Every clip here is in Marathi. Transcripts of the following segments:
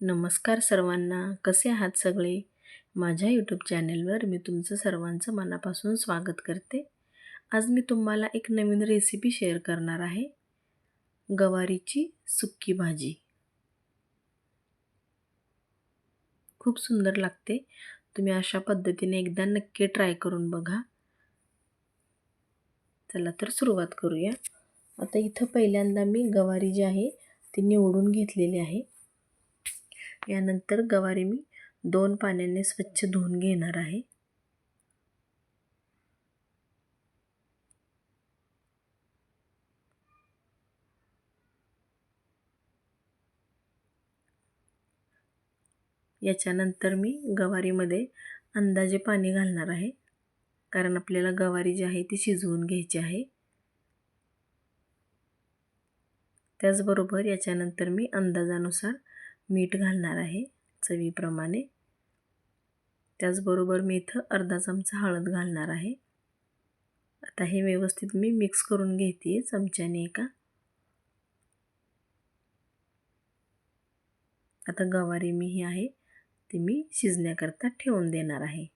नमस्कार सर्वांना. कसे आहात सगळे? माझ्या यूट्यूब चॅनेलवर मी तुमचं सर्वांचं मनापासून स्वागत करते. आज मी तुम्हाला एक नवीन रेसिपी शेअर करणार आहे. गवारीची सुक्की भाजी. खूप सुंदर लागते. तुम्ही अशा पद्धतीने एकदा नक्की ट्राय करून बघा. चला तर सुरुवात करूया. आता इथं पहिल्यांदा मी गवारी जी आहे ती निवडून घेतलेली आहे. यानंतर गवारी मी दोन पाण्याने स्वच्छ धुवून घेणार आहे. याच्यानंतर मी गवारीमध्ये अंदाजे पाणी घालणार आहे कारण आपल्याला गवारी जी आहे ती शिजवून घ्यायची आहे. त्याचबरोबर याच्यानंतर मी अंदाजानुसार मीठ घालणार आहे चवीप्रमाणे. त्याचबरोबर मी इथं अर्धा चमचा हळद घालणार आहे. आता हे व्यवस्थित मी मिक्स करून घेते चमच्याने एका. आता गवारी मी ही आहे ती मी शिजण्याकरता ठेवून देणार आहे.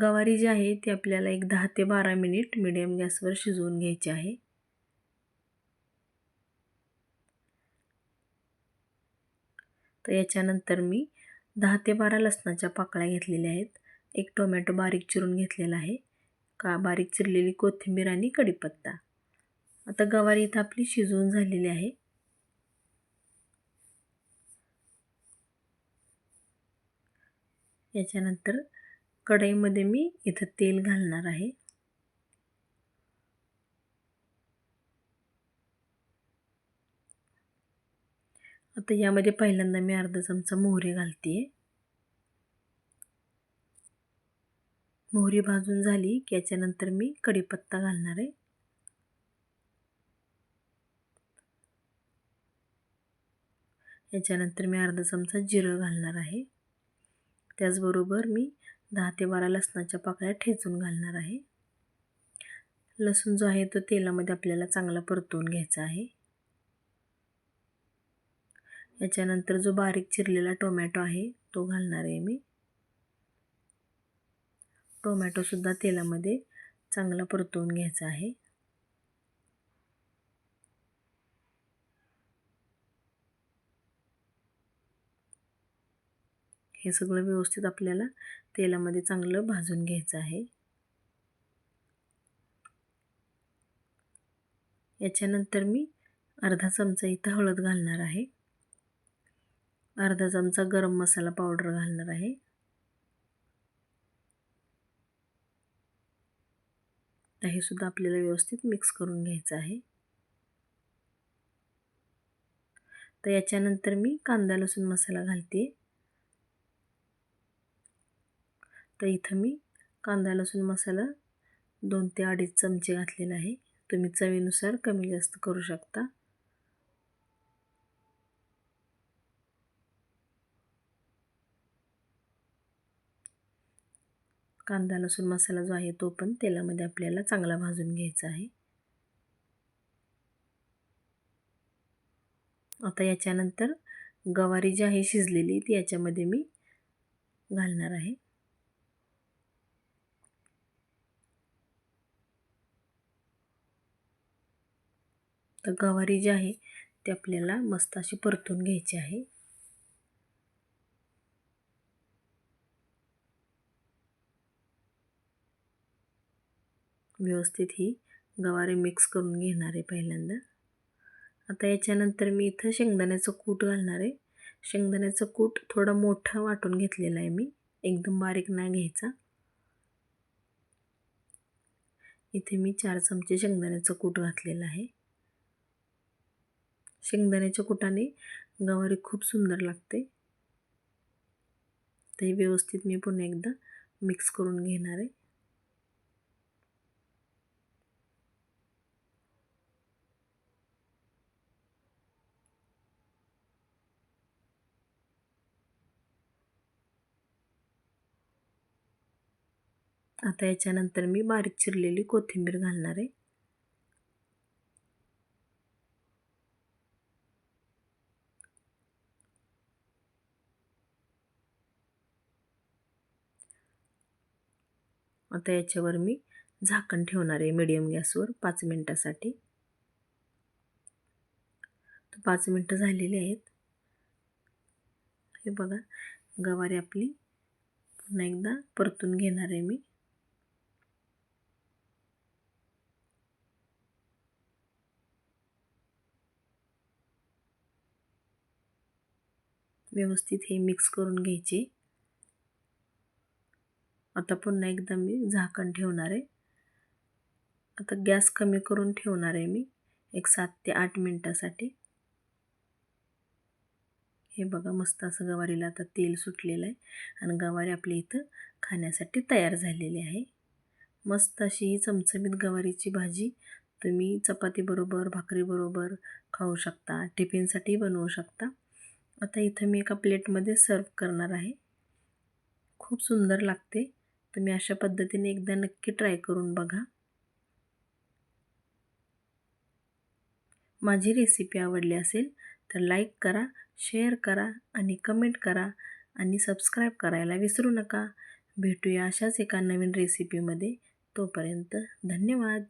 गवारी जी आहे ती आपल्याला एक दहा ते बारा मिनिट मिडियम गॅसवर शिजवून घ्यायची आहे. तर याच्यानंतर मी दहा ते बारा लसणाच्या पाकळ्या घेतलेल्या आहेत. एक टोमॅटो बारीक चिरून घेतलेला आहे. का बारीक चिरलेली कोथिंबीर आणि कढीपत्ता. आता गवारी इथं आपली शिजवून झालेली आहे. याच्यानंतर कढईमध्ये मी इथं तेल घालणार आहे. तर यामध्ये पहिल्यांदा मी अर्धा चमचा मोहरी घालते मोहरी भाजून झाली की याच्यानंतर मी कढीपत्ता घालणार आहे. याच्यानंतर मी अर्धा चमचा जिरं घालणार आहे. त्याचबरोबर मी दहा ते बारा लसणाच्या पाकळ्या ठेचून घालणार आहे. लसूण जो आहे तो तेलामध्ये आपल्याला चांगला परतवून घ्यायचा आहे. याच्यानंतर जो बारीक चिरलेला टोमॅटो आहे तो घालणार आहे मी. टोमॅटोसुद्धा तेलामध्ये चांगला परतवून घ्यायचा आहे. हे सगळं व्यवस्थित आपल्याला तेलामध्ये चांगलं भाजून घ्यायचं आहे. याच्यानंतर मी अर्धा चमचा इथं हळद घालणार आहे. अर्धा चमचा गरम मसाला पावडर घालणार आहे. हे सुद्धा आपल्याला व्यवस्थित मिक्स करून घ्यायचं आहे. तर याच्यानंतर मी कांदा लसूण मसाला घालते. तर इथं मी कांदा लसूण मसाला दोन ते अडीच चमचे घातलेला आहे. तुम्ही चवीनुसार कमी जास्त करू शकता. कांदा लसूण मसाला जो आहे तो पण तेलामध्ये आपल्याला चांगला भाजून घ्यायचा आहे. आता याच्यानंतर गवारी जी आहे शिजलेली ती याच्यामध्ये मी घालणार आहे. तर गवारी जी आहे ती आपल्याला मस्त अशी परतून घ्यायची आहे. व्यवस्थित ही गवारे मिक्स करून घेणार आहे पहिल्यांदा. आता याच्यानंतर मी इथं शेंगदाण्याचं कूट घालणार आहे. शेंगदाण्याचं कूट थोडं मोठं वाटून घेतलेलं आहे मी. एकदम बारीक नाही घ्यायचा. इथे मी चार चमचे शेंगदाण्याचं कूट घातलेलं आहे. शेंगदाण्याच्या कुटाने गवारी खूप सुंदर लागते. ते व्यवस्थित मी पुन्हा एकदा मिक्स करून घेणार आहे. आता याच्यानंतर मी बारीक चिरलेली कोथिंबीर घालणार आहे. आता याच्यावर मी झाकण ठेवणार आहे मिडियम गॅसवर पाच मिनटासाठी. तर पाच मिनटं झालेली आहेत. हे बघा गवारी आपली पुन्हा एकदा परतून घेणार आहे मी. व्यवस्थित हे मिक्स करून घ्यायचे. आता पुन्हा एकदा मी झाकण ठेवणार आहे. आता गॅस कमी करून ठेवणार आहे मी एक सात ते आठ मिनटासाठी. हे बघा मस्त असं गवारीला आता तेल सुटलेलं आहे आणि गवारी आपली इथं खाण्यासाठी तयार झालेली आहे. मस्त अशी ही चमचमीत गवारीची भाजी तुम्ही चपातीबरोबर भाकरीबरोबर खाऊ शकता टिफिनसाठी बनवू शकता. आता इथं मी एका प्लेटमध्ये सर्व करणार आहे. खूप सुंदर लागते. तुम्ही अशा पद्धतीने एकदा नक्की ट्राय करून बघा. माझी रेसिपी आवडली असेल तर लाईक करा शेअर करा आणि कमेंट करा आणि सबस्क्राईब करायला विसरू नका. भेटूया अशाच एका नवीन रेसिपीमध्ये. तोपर्यंत धन्यवाद.